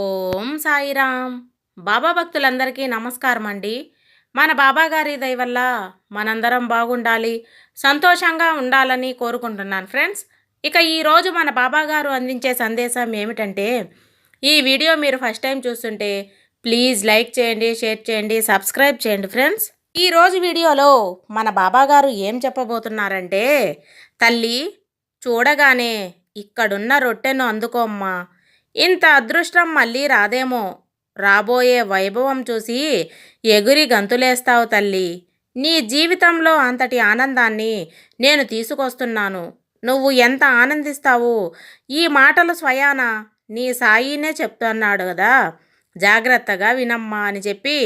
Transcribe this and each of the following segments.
ఓం సాయిరామ్. బాబా భక్తులందరికీ నమస్కారం అండి మన బాబాగారి దయ వల్ల మనందరం బాగుండాలి సంతోషంగా ఉండాలని కోరుకుంటున్నాను ఫ్రెండ్స్. ఇక ఈరోజు మన బాబాగారు అందించే సందేశం ఏమిటంటే ఈ వీడియో మీరు ఫస్ట్ టైం చూస్తుంటే ప్లీజ్ లైక్ చేయండి షేర్ చేయండి సబ్స్క్రైబ్ చేయండి ఫ్రెండ్స్. ఈరోజు వీడియోలో మన బాబాగారు ఏం చెప్పబోతున్నారంటే తల్లి చూడగానే ఇక్కడున్న రొట్టెను అందుకోమ్మా ఇంత అదృష్టం మళ్ళీ రాదేమో. రాబోయే వైభవం చూసి ఎగురి గంతులేస్తావు తల్లి. నీ జీవితంలో అంతటి ఆనందాన్ని నేను తీసుకొస్తున్నాను. నువ్వు ఎంత ఆనందిస్తావు? ఈ మాటలు స్వయాన నీ సాయినే చెప్తున్నాడు కదా జాగ్రత్తగా వినమ్మా అని చెప్పి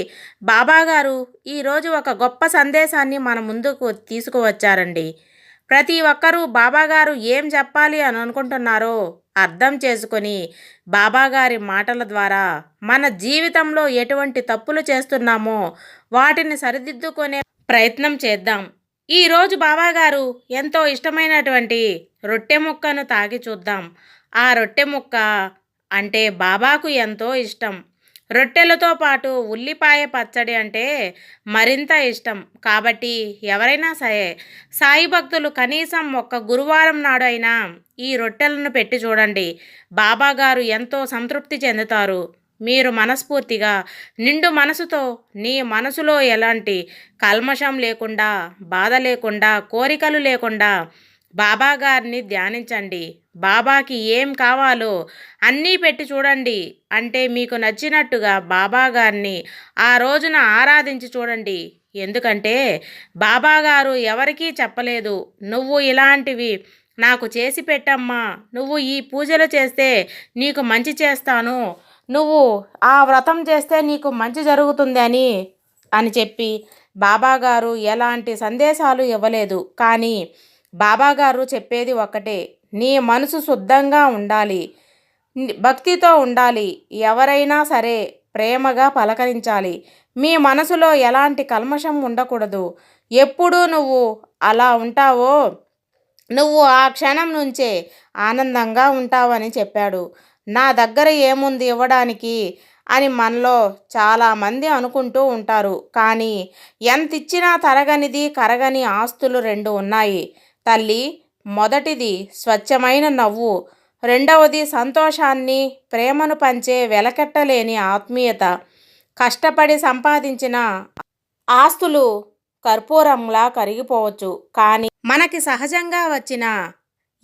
బాబాగారు ఈరోజు ఒక గొప్ప సందేశాన్ని మన ముందుకు తీసుకువచ్చారండి. ప్రతి ఒక్కరూ బాబాగారు ఏం చెప్పాలి అని అనుకుంటున్నారో అర్థం చేసుకొని బాబాగారి మాటల ద్వారా మన జీవితంలో ఎటువంటి తప్పులు చేస్తున్నామో వాటిని సరిదిద్దుకునే ప్రయత్నం చేద్దాం. ఈరోజు బాబాగారు ఎంతో ఇష్టమైనటువంటి రొట్టె ముక్కను తాగి చూద్దాం. ఆ రొట్టె ముక్క అంటే బాబాకు ఎంతో ఇష్టం. రొట్టెలతో పాటు ఉల్లిపాయ పచ్చడి అంటే మరింత ఇష్టం. కాబట్టి ఎవరైనా సరే సాయి భక్తులు కనీసం ఒక్క గురువారం నాడు అయినా ఈ రొట్టెలను పెట్టి చూడండి. బాబాగారు ఎంతో సంతృప్తి చెందుతారు. మీరు మనస్ఫూర్తిగా నిండు మనసుతో నీ మనసులో ఎలాంటి కల్మషం లేకుండా బాధ లేకుండా కోరికలు లేకుండా బాబా గారిని ధ్యానించండి. బాబాకి ఏం కావాలో అన్నీ పెట్టి చూడండి. అంటే మీకు నచ్చినట్టుగా బాబా గారిని ఆ రోజున ఆరాధించి చూడండి. ఎందుకంటే బాబా గారు ఎవరికీ చెప్పలేదు. నువ్వు ఇలాంటివి నాకు చేసి పెట్టమ్మా. నువ్వు ఈ పూజలు చేస్తే నీకు మంచి చేస్తాను. నువ్వు ఆ వ్రతం చేస్తే నీకు మంచి జరుగుతుంది అని అని చెప్పి బాబాగారు ఎలాంటి సందేశాలు ఇవ్వలేదు. కానీ బాబాగారు చెప్పేది ఒకటే నీ మనసు శుద్ధంగా ఉండాలి భక్తితో ఉండాలి ఎవరైనా సరే ప్రేమగా పలకరించాలి. మీ మనసులో ఎలాంటి కల్మషం ఉండకూడదు. ఎప్పుడూ నువ్వు అలా ఉంటావో నువ్వు ఆ క్షణం నుంచే ఆనందంగా ఉంటావని చెప్పాడు. నా దగ్గర ఏముంది ఇవ్వడానికి అని మనలో చాలామంది అనుకుంటూ ఉంటారు. కానీ ఎంత ఇచ్చినా తరగనిది కరగని ఆస్తులు రెండు ఉన్నాయి. తల్లి మొదటిది స్వచ్ఛమైన నవ్వు రెండవది సంతోషాన్ని ప్రేమను పంచే వెలకెట్టలేని ఆత్మీయత. కష్టపడి సంపాదించిన ఆస్తులు కర్పూరంలా కరిగిపోవచ్చు. కానీ మనకి సహజంగా వచ్చిన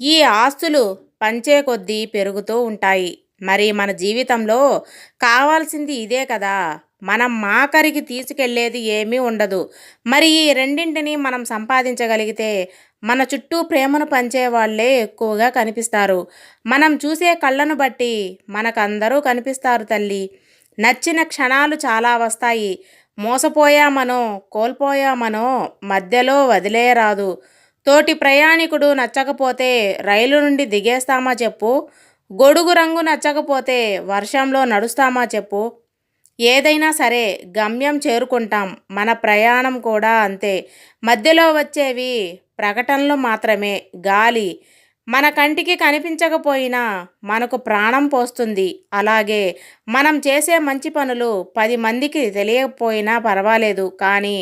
ఈ ఆస్తులు పంచే కొద్దీ పెరుగుతూ ఉంటాయి. మరి మన జీవితంలో కావాల్సింది ఇదే కదా. మనం మాకరికి తీసుకెళ్ళేది ఏమీ ఉండదు. మరి ఈ రెండింటిని మనం సంపాదించగలిగితే మన చుట్టూ ప్రేమను పంచేవాళ్ళే ఎక్కువగా కనిపిస్తారు. మనం చూసే కళ్ళను బట్టి మనకందరూ కనిపిస్తారు తల్లి. నచ్చిన క్షణాలు చాలా వస్తాయి. మోసపోయామనో కోల్పోయామనో మధ్యలో వదిలేయరాదు. తోటి ప్రయాణికుడు నచ్చకపోతే రైలు నుండి దిగేస్తామా చెప్పు? గొడుగు రంగు నచ్చకపోతే వర్షంలో నడుస్తామా చెప్పు? ఏదైనా సరే గమ్యం చేరుకుంటాం. మన ప్రయాణం కూడా అంతే. మధ్యలో వచ్చేవి ప్రకటనలు మాత్రమే గాలి మన కంటికి కనిపించకపోయినా మనకు ప్రాణం పోస్తుంది. అలాగే మనం చేసే మంచి పనులు పది మందికి తెలియకపోయినా పర్వాలేదు. కానీ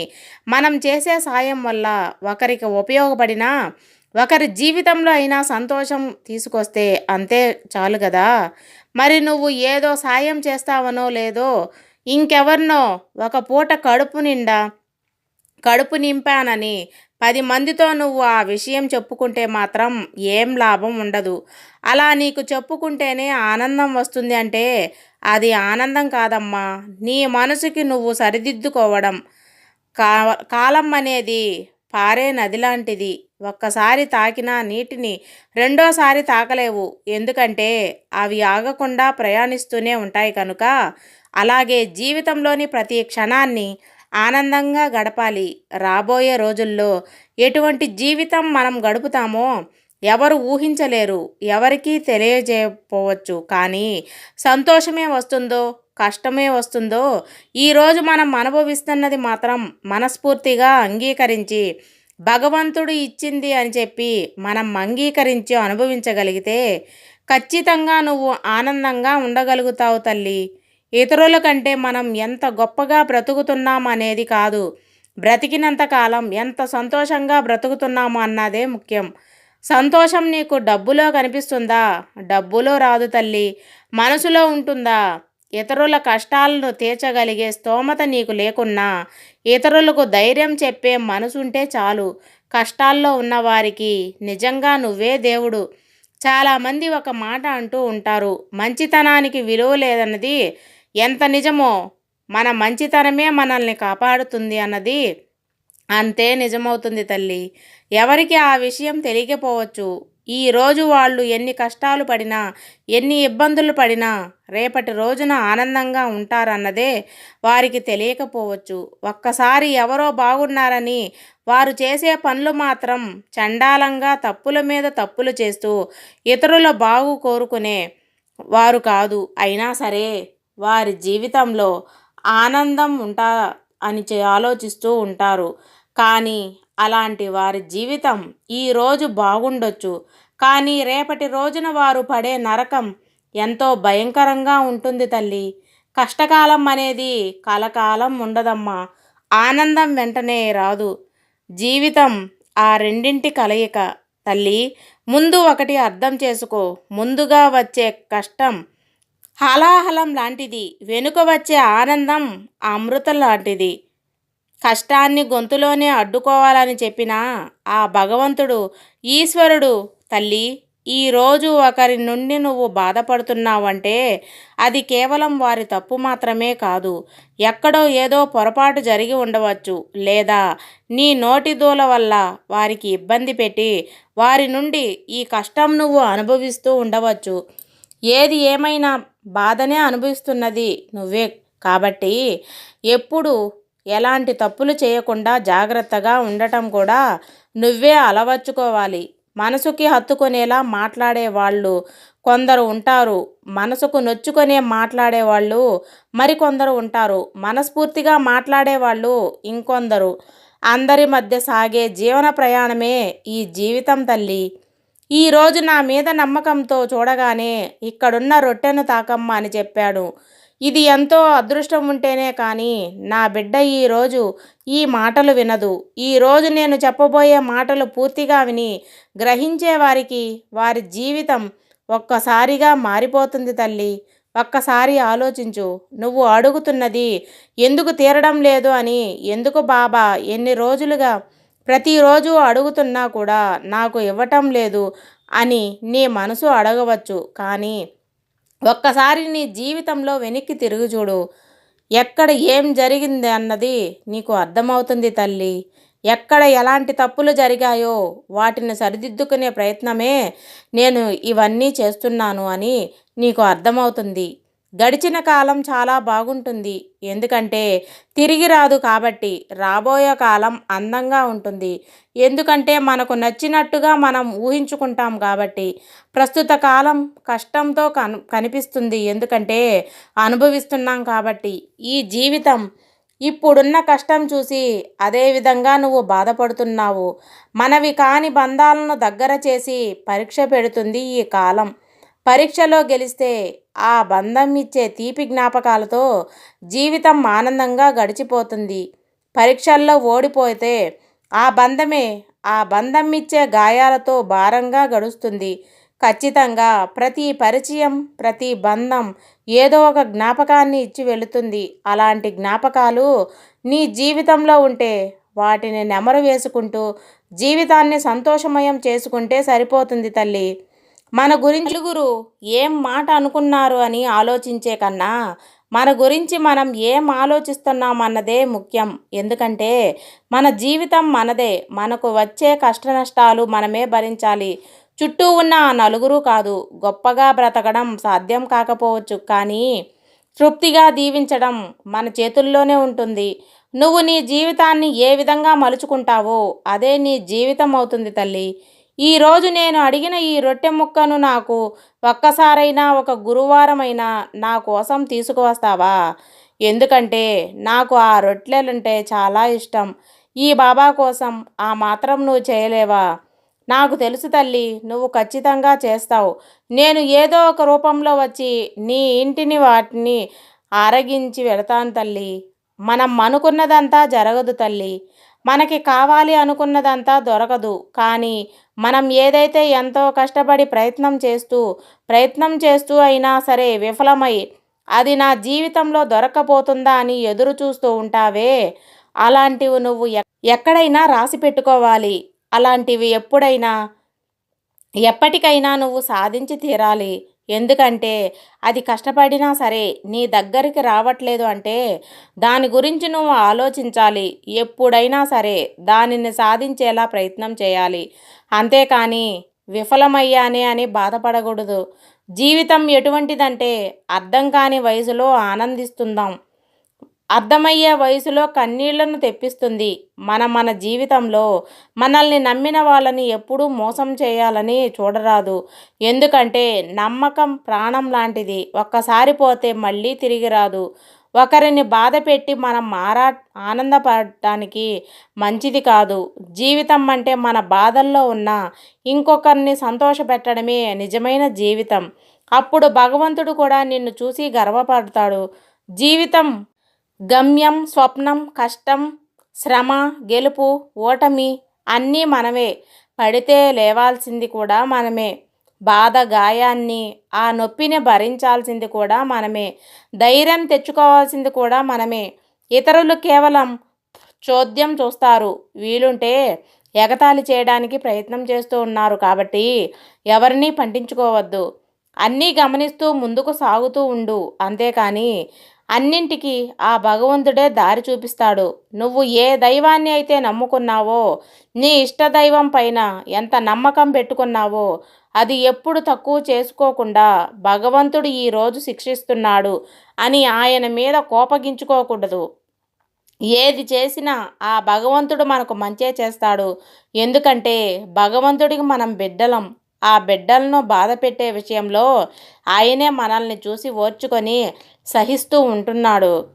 మనం చేసే సాయం వల్ల ఒకరికి ఉపయోగపడినా ఒకరి జీవితంలో అయినా సంతోషం తీసుకొస్తే అంతే చాలు కదా మరి నువ్వు ఏదో సాయం చేస్తావనో లేదో ఇంకెవరినో ఒక పూట కడుపు నిండా కడుపు నింపానని పది మందితో నువ్వు ఆ విషయం చెప్పుకుంటే మాత్రం ఏం లాభం ఉండదు. అలా నీకు చెప్పుకుంటేనే ఆనందం వస్తుంది అంటే అది ఆనందం కాదమ్మా. నీ మనసుకి నువ్వు సరిదిద్దుకోవడం కా కాలం అనేది పారే నది లాంటిది ఒక్కసారి తాకిన నీటిని రెండోసారి తాకలేవు. ఎందుకంటే అవి ఆగకుండా ప్రయాణిస్తూనే ఉంటాయి కనుక అలాగే జీవితంలోని ప్రతి క్షణాన్ని ఆనందంగా గడపాలి. రాబోయే రోజుల్లో ఎటువంటి జీవితం మనం గడుపుతామో ఎవరు ఊహించలేరు. ఎవరికీ తెలియజేయపోవచ్చు కానీ సంతోషమే వస్తుందో కష్టమే వస్తుందో ఈరోజు మనం అనుభవిస్తున్నది మాత్రం మనస్ఫూర్తిగా అంగీకరించి భగవంతుడు ఇచ్చింది అని చెప్పి మనం అంగీకరించి అనుభవించగలిగితే ఖచ్చితంగా నువ్వు ఆనందంగా ఉండగలుగుతావు తల్లి. ఇతరుల కంటే మనం ఎంత గొప్పగా బ్రతుకుతున్నాం అనేది కాదు. బ్రతికినంత కాలం ఎంత సంతోషంగా బ్రతుకుతున్నాము అన్నదే ముఖ్యం. సంతోషం నీకు డబ్బులో కనిపిస్తుందా? డబ్బులో రాదు తల్లి. మనసులో ఉంటుందా? ఇతరుల కష్టాలను తీర్చగలిగే స్తోమత నీకు లేకున్నా ఇతరులకు ధైర్యం చెప్పే మనసుంటే చాలు. కష్టాల్లో ఉన్నవారికి నిజంగా నువ్వే దేవుడు. చాలామంది ఒక మాట అంటూ ఉంటారు మంచితనానికి విలువ లేదన్నది ఎంత నిజమో మన మంచితనమే మనల్ని కాపాడుతుంది అన్నది అంతే నిజమవుతుంది తల్లి. ఎవరికి ఆ విషయం తెలియకపోవచ్చు. ఈరోజు వాళ్ళు ఎన్ని కష్టాలు పడినా ఎన్ని ఇబ్బందులు పడినా రేపటి రోజున ఆనందంగా ఉంటారన్నదే వారికి తెలియకపోవచ్చు. ఒక్కసారి ఎవరో బాగున్నారని వారు చేసే పనులు మాత్రం చండాలంగా తప్పుల మీద తప్పులు చేస్తూ ఇతరుల బాగు కోరుకునే వారు కాదు. అయినా సరే వారి జీవితంలో ఆనందం ఉంటా అని ఆలోచిస్తూ ఉంటారు. కానీ అలాంటి వారి జీవితం ఈరోజు బాగుండొచ్చు. కానీ రేపటి రోజున వారు పడే నరకం ఎంతో భయంకరంగా ఉంటుంది తల్లి. కష్టకాలం అనేది కలకాలం ఉండదమ్మా. ఆనందం వెంటనే రాదు. జీవితం ఆ రెండింటి కలయిక తల్లి. ముందు ఒకటి అర్థం చేసుకో. ముందుగా వచ్చే కష్టం హలాహలం లాంటిది. వెనుక వచ్చే ఆనందం అమృతం లాంటిది కష్టాన్ని గొంతులోనే అడ్డుకోవాలని చెప్పిన ఆ భగవంతుడు ఈశ్వరుడు తల్లి ఈరోజు ఒకరి నుండి నువ్వు బాధపడుతున్నావంటే అది కేవలం వారి తప్పు మాత్రమే కాదు. ఎక్కడో ఏదో పొరపాటు జరిగి ఉండవచ్చు. లేదా నీ నోటి దూల వల్ల వారికి ఇబ్బంది పెట్టి వారి నుండి ఈ కష్టం నువ్వు అనుభవిస్తూ ఉండవచ్చు. ఏది ఏమైనా బాధనే అనుభవిస్తున్నది నువ్వే. కాబట్టి ఎప్పుడు ఎలాంటి తప్పులు చేయకుండా జాగ్రత్తగా ఉండటం కూడా నువ్వే అలవర్చుకోవాలి. మనసుకి హత్తుకునేలా మాట్లాడే వాళ్ళు కొందరు ఉంటారు. మనసుకు నొచ్చుకొనే మాట్లాడే వాళ్ళు మరికొందరు ఉంటారు. మనస్ఫూర్తిగా మాట్లాడే వాళ్ళు ఇంకొందరు. అందరి మధ్య సాగే జీవన ప్రయాణమే ఈ జీవితం తల్లి. ఈరోజు నా మీద నమ్మకంతో చూడగానే ఇక్కడున్న రొట్టెను తాకమ్మ అని చెప్పాడు. ఇది ఎంతో అదృష్టం ఉంటేనే కానీ నా బిడ్డ ఈరోజు ఈ మాటలు వినదు. ఈరోజు నేను చెప్పబోయే మాటలు పూర్తిగా విని గ్రహించే వారికి వారి జీవితం ఒక్కసారిగా మారిపోతుంది తల్లి. ఒక్కసారి ఆలోచించు నువ్వు అడుగుతున్నది ఎందుకు తీరడం లేదు అని ఎందుకు బాబా ఎన్ని రోజులుగా ప్రతిరోజు అడుగుతున్నా కూడా నాకు ఇవ్వటం లేదు అని నీ మనసు అడగవచ్చు. కానీ ఒక్కసారి నీ జీవితంలో వెనక్కి తిరుగు చూడు. ఎక్కడ ఏం జరిగింది అన్నది నీకు అర్థమవుతుంది తల్లి. ఎక్కడ ఎలాంటి తప్పులు జరిగాయో వాటిని సరిదిద్దుకునే ప్రయత్నమే నేను ఇవన్నీ చేస్తున్నాను అని నీకు అర్థమవుతుంది. గడిచిన కాలం చాలా బాగుంటుంది. ఎందుకంటే తిరిగి రాదు కాబట్టి రాబోయే కాలం అందంగా ఉంటుంది. ఎందుకంటే మనకు నచ్చినట్టుగా మనం ఊహించుకుంటాం కాబట్టి ప్రస్తుత కాలం కష్టంతో కన్ కనిపిస్తుంది. ఎందుకంటే అనుభవిస్తున్నాం కాబట్టి ఈ జీవితం ఇప్పుడున్న కష్టం చూసి అదే విధంగా నువ్వు బాధపడుతున్నావు. మనవి కాని బంధాలను దగ్గర చేసి పరీక్ష పెడుతుంది ఈ కాలం. పరీక్షలో గెలిస్తే ఆ బంధం ఇచ్చే తీపి జ్ఞాపకాలతో జీవితం ఆనందంగా గడిచిపోతుంది. పరీక్షల్లో ఓడిపోతే ఆ బంధమే ఆ బంధం ఇచ్చే గాయాలతో భారంగా గడుస్తుంది. ఖచ్చితంగా ప్రతి పరిచయం ప్రతి బంధం ఏదో ఒక జ్ఞాపకాన్ని ఇచ్చి వెళుతుంది. అలాంటి జ్ఞాపకాలు నీ జీవితంలో ఉంటే వాటిని నెమరు వేసుకుంటూ జీవితాన్ని సంతోషమయం చేసుకుంటే సరిపోతుంది తల్లి. మన గురించి నలుగురు ఏం మాట అనుకున్నారు అని ఆలోచించే కన్నా మన గురించి మనం ఏం ఆలోచిస్తున్నామన్నదే ముఖ్యం. ఎందుకంటే మన జీవితం మనదే. మనకు వచ్చే కష్ట నష్టాలు మనమే భరించాలి. చుట్టూ ఉన్న ఆ నలుగురు కాదు. గొప్పగా బ్రతకడం సాధ్యం కాకపోవచ్చు. కానీ తృప్తిగా దీవించడం మన చేతుల్లోనే ఉంటుంది. నువ్వు నీ జీవితాన్ని ఏ విధంగా మలుచుకుంటావో అదే నీ జీవితం అవుతుంది తల్లి. ఈరోజు నేను అడిగిన ఈ రొట్టె ముక్కను నాకు ఒక్కసారైనా ఒక గురువారమైనా నా కోసం తీసుకువస్తావా? ఎందుకంటే నాకు ఆ రొట్టెలంటే చాలా ఇష్టం. ఈ బాబా కోసం ఆ మాత్రం నువ్వు చేయలేవా? నాకు తెలుసు తల్లి నువ్వు ఖచ్చితంగా చేస్తావు. నేను ఏదో ఒక రూపంలో వచ్చి నీ ఇంటిని వాటిని ఆరగించి వెళతాను తల్లి. మనం అనుకున్నదంతా జరగదు తల్లి. మనకి కావాలి అనుకున్నదంతా దొరకదు. కానీ మనం ఏదైతే ఎంతో కష్టపడి ప్రయత్నం చేస్తూ ప్రయత్నం చేస్తూ అయినా సరే విఫలమై అది నా జీవితంలో దొరకపోతుందా అని ఎదురు చూస్తూ ఉంటావే. అలాంటివి నువ్వు ఎక్కడైనా రాసి పెట్టుకోవాలి. అలాంటివి ఎప్పుడైనా ఎప్పటికైనా నువ్వు సాధించి తీరాలి. ఎందుకంటే అది కష్టపడినా సరే నీ దగ్గరికి రావట్లేదు అంటే దాని గురించి నువ్వు ఆలోచించాలి. ఎప్పుడైనా సరే దానిని సాధించేలా ప్రయత్నం చేయాలి. అంతేకాని విఫలమయ్యానే అని బాధపడకూడదు. జీవితం ఎటువంటిదంటే అర్థం కాని వయసులో ఆనందిస్తుందాం. అర్థమయ్యే వయసులో కన్నీళ్ళను తెప్పిస్తుంది. మన మన జీవితంలో మనల్ని నమ్మిన వాళ్ళని ఎప్పుడూ మోసం చేయాలని చూడరాదు. ఎందుకంటే నమ్మకం ప్రాణం లాంటిది. ఒక్కసారి పోతే మళ్ళీ తిరిగి రాదు. ఒకరిని బాధ పెట్టి మనం మారా ఆనందపడటానికి మంచిది కాదు. జీవితం అంటే మన బాధల్లో ఉన్న ఇంకొకరిని సంతోషపెట్టడమే నిజమైన జీవితం. అప్పుడు భగవంతుడు కూడా నిన్ను చూసి గర్వపడతాడు. జీవితం గమ్యం స్వప్నం కష్టం శ్రమ గెలుపు ఓటమి అన్నీ మనమే. పడితే లేవాల్సింది కూడా మనమే. బాధ గాయాన్ని ఆ నొప్పిని భరించాల్సింది కూడా మనమే. ధైర్యం తెచ్చుకోవాల్సింది కూడా మనమే. ఇతరులు కేవలం చోద్యం చూస్తారు. వీలుంటే ఎగతాళి చేయడానికి ప్రయత్నం చేస్తూ ఉన్నారు కాబట్టి ఎవరినీ పండించుకోవద్దు. అన్నీ గమనిస్తూ ముందుకు సాగుతూ ఉండు. అంతేకాని అన్నింటికి ఆ భగవంతుడే దారి చూపిస్తాడు. నువ్వు ఏ దైవాన్ని అయితే నమ్ముకున్నావో నీ ఇష్ట దైవం పైన ఎంత నమ్మకం పెట్టుకున్నావో అది ఎప్పుడు తక్కువ చేసుకోకుండా భగవంతుడు ఈరోజు శిక్షిస్తున్నాడు అని ఆయన మీద కోపగించుకోకూడదు. ఏది చేసినా ఆ భగవంతుడు మనకు మంచే చేస్తాడు. ఎందుకంటే భగవంతుడికి మనం బిడ్డలం. ఆ బిడ్డలను బాధ పెట్టే విషయంలో ఆయనే మనల్ని చూసి ఓర్చుకొని సహిస్తూ ఉంటున్నాడు.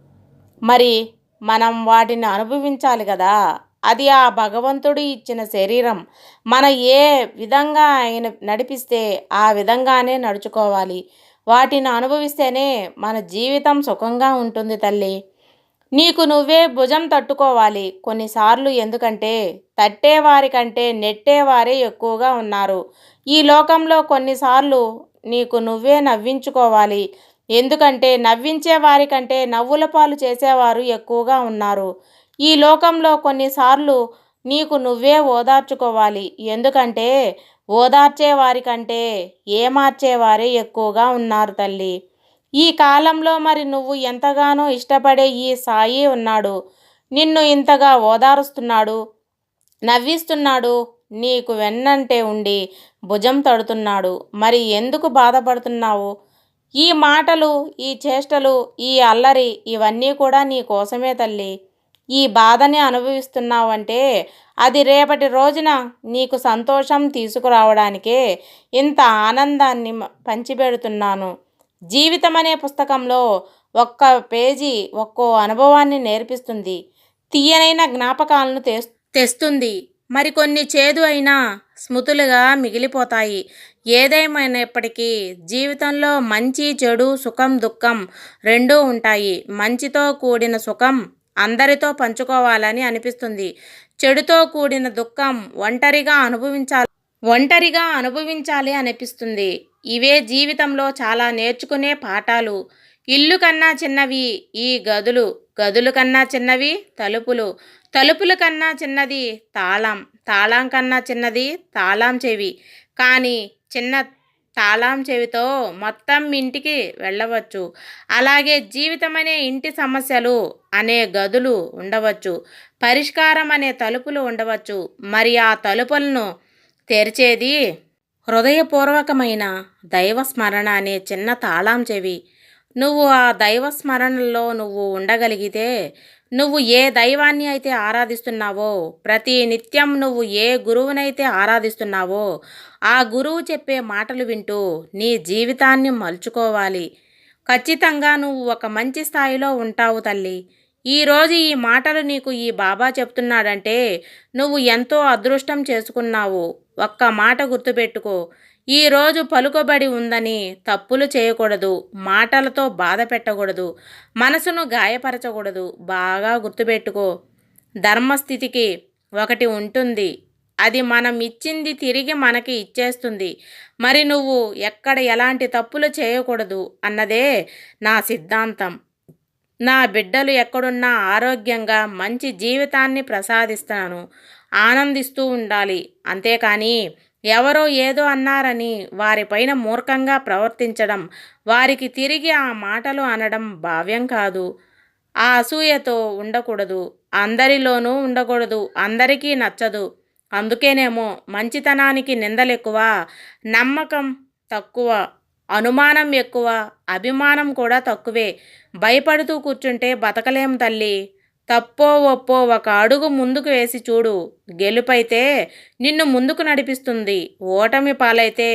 మరి మనం వాటిని అనుభవించాలి కదా? అది ఆ భగవంతుడు ఇచ్చిన శరీరం. మన ఏ విధంగా ఆయన నడిపిస్తే ఆ విధంగానే నడుచుకోవాలి. వాటిని అనుభవిస్తేనే మన జీవితం సుఖంగా ఉంటుంది తల్లి. నీకు నువ్వే భుజం తట్టుకోవాలి. కొన్నిసార్లు ఎందుకంటే తట్టేవారి కంటే నెట్టేవారే ఎక్కువగా ఉన్నారు. ఈ లోకంలో కొన్నిసార్లు నీకు నువ్వే నవ్వించుకోవాలి. ఎందుకంటే నవ్వించే వారి కంటే నవ్వుల పాలు చేసేవారు ఎక్కువగా ఉన్నారు. ఈ లోకంలో కొన్నిసార్లు నీకు నువ్వే ఓదార్చుకోవాలి. ఎందుకంటే ఓదార్చే వారి కంటే ఏమార్చేవారే ఎక్కువగా ఉన్నారు తల్లి. ఈ కాలంలో మరి నువ్వు ఎంతగానో ఇష్టపడే ఈ సాయి ఉన్నాడు. నిన్ను ఇంతగా ఓదారుస్తున్నాడు. నవ్విస్తున్నాడు. నీకు వెన్నంటే ఉండి భుజం తడుతున్నాడు. మరి ఎందుకు బాధపడుతున్నావు? ఈ మాటలు ఈ చేష్టలు ఈ అల్లరి ఇవన్నీ కూడా నీ కోసమే తల్లి. ఈ బాధని అనుభవిస్తున్నావంటే అది రేపటి రోజున నీకు సంతోషం తీసుకురావడానికే ఇంత ఆనందాన్ని పంచిపెడుతున్నాను. జీవితం అనే పుస్తకంలో ఒక్క పేజీ ఒక్కో అనుభవాన్ని నేర్పిస్తుంది. తీయనైన జ్ఞాపకాలను తెస్ తెస్తుంది. మరికొన్ని చేదు అయినా స్మృతులుగా మిగిలిపోతాయి. ఏదేమైనప్పటికీ జీవితంలో మంచి చెడు సుఖం దుఃఖం రెండూ ఉంటాయి. మంచితో కూడిన సుఖం అందరితో పంచుకోవాలని అనిపిస్తుంది. చెడుతో కూడిన దుఃఖం ఒంటరిగా అనుభవించాలి ఒంటరిగా అనుభవించాలి అనిపిస్తుంది. ఇవే జీవితంలో చాలా నేర్చుకునే పాఠాలు. ఇల్లు కన్నా చిన్నవి ఈ గదులు గదులు కన్నా చిన్నవి తలుపులు. తలుపుల కన్నా చిన్నది తాళం తాళం కన్నా చిన్నది తాళం చెవి. కానీ చిన్న తాళం చెవితో మొత్తం ఇంటికి వెళ్ళవచ్చు. అలాగే జీవితం అనే ఇంటి సమస్యలు అనే గదులు ఉండవచ్చు. పరిష్కారం అనే తలుపులు ఉండవచ్చు. మరి ఆ తలుపులను తెరిచేది హృదయపూర్వకమైన దైవ స్మరణ అనే చిన్న తాళం చెవి. నువ్వు ఆ దైవ స్మరణలో నువ్వు ఉండగలిగితే నువ్వు ఏ దైవాన్ని అయితే ఆరాధిస్తున్నావో ప్రతి నిత్యం నువ్వు ఏ గురువునైతే ఆరాధిస్తున్నావో ఆ గురువు చెప్పే మాటలు వింటూ నీ జీవితాన్ని మలుచుకోవాలి. ఖచ్చితంగా నువ్వు ఒక మంచి స్థాయిలో ఉంటావు తల్లి. ఈరోజు ఈ మాటలు నీకు ఈ బాబా చెప్తున్నాడంటే నువ్వు ఎంతో అదృష్టం చేసుకున్నావు. ఒక్క మాట గుర్తుపెట్టుకో. ఈరోజు పలుకబడి ఉందని తప్పులు చేయకూడదు. మాటలతో బాధ పెట్టకూడదు. మనసును గాయపరచకూడదు. బాగా గుర్తుపెట్టుకో. ధర్మస్థితికి ఒకటి ఉంటుంది. అది మనం ఇచ్చింది తిరిగి మనకి ఇచ్చేస్తుంది. మరి నువ్వు ఎక్కడ ఎలాంటి తప్పులు చేయకూడదు అన్నదే నా సిద్ధాంతం. నా బిడ్డలు ఎక్కడున్నా ఆరోగ్యంగా మంచి జీవితాన్ని ప్రసాదిస్తాను. ఆనందిస్తూ ఉండాలి. అంతేకాని ఎవరో ఏదో అన్నారని వారిపైన మూర్ఖంగా ప్రవర్తించడం వారికి తిరిగి ఆ మాటలు అనడం భావ్యం కాదు. ఆ అసూయతో ఉండకూడదు. అందరిలోనూ ఉండకూడదు. అందరికీ నచ్చదు. అందుకేనేమో మంచితనానికి నిందలెక్కువ నమ్మకం తక్కువ. అనుమానం ఎక్కువ అభిమానం కూడా తక్కువే. భయపడుతూ కూర్చుంటే బతకలేం తల్లి. తప్పో ఒప్పో ఒక అడుగు ముందుకు వేసి చూడు. గెలుపైతే నిన్ను ముందుకు నడిపిస్తుంది. ఓటమి పాలైతే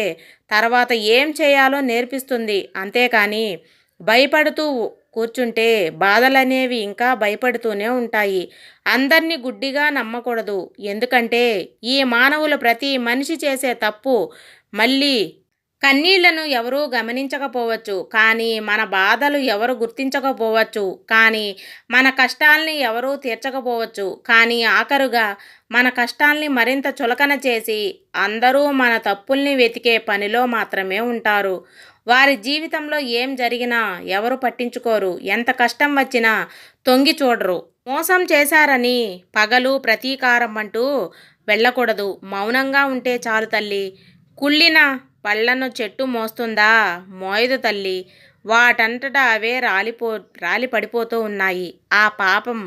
తర్వాత ఏం చేయాలో నేర్పిస్తుంది. అంతేకాని భయపడుతూ కూర్చుంటే బాధలనేవి ఇంకా భయపడుతూనే ఉంటాయి. అందరినీ గుడ్డిగా నమ్మకూడదు. ఎందుకంటే ఈ మానవులు ప్రతి మనిషి చేసే తప్పు మళ్ళీ కన్నీళ్ళను ఎవరూ గమనించకపోవచ్చు కానీ మన బాధలు ఎవరు గుర్తించకపోవచ్చు కానీ మన కష్టాల్ని ఎవరూ తీర్చకపోవచ్చు కానీ ఆఖరుగా మన కష్టాల్ని మరింత చులకన చేసి అందరూ మన తప్పుల్ని వెతికే పనిలో మాత్రమే ఉంటారు. వారి జీవితంలో ఏం జరిగినా ఎవరు పట్టించుకోరు ఎంత కష్టం వచ్చినా తొంగి చూడరు. మోసం చేశారని పగలు ప్రతీకారం అంటూ వెళ్ళకూడదు. మౌనంగా ఉంటే చాలు తల్లి. కుళ్ళిన పళ్ళను చెట్టు మోస్తుందా? మోయదు తల్లి. వాటంతట అవే రాలిపో రాలి పడిపోతూ ఉన్నాయి. ఆ పాపం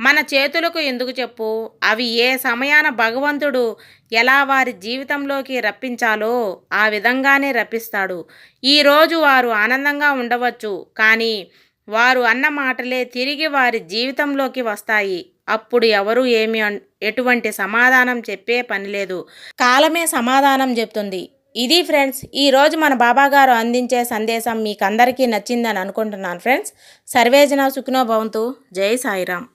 మన చేతులకు ఎందుకు చెప్పు? అవి ఏ సమయాన భగవంతుడు ఎలా వారి జీవితంలోకి రప్పించాలో ఆ విధంగానే రప్పిస్తాడు. ఈరోజు వారు ఆనందంగా ఉండవచ్చు కానీ వారు అన్న మాటలే తిరిగి వారి జీవితంలోకి వస్తాయి. అప్పుడు ఎవరు ఏమి ఎటువంటి సమాధానం చెప్పే పని లేదు. కాలమే సమాధానం చెప్తుంది. ఇది ఫ్రెండ్స్ ఈరోజు మన బాబా గారు అందించే సందేశం మీకు అందరికీ నచ్చిందని అనుకుంటున్నాను ఫ్రెండ్స్. సర్వేజన సుఖినో భవంతు. జై సాయిరామ్.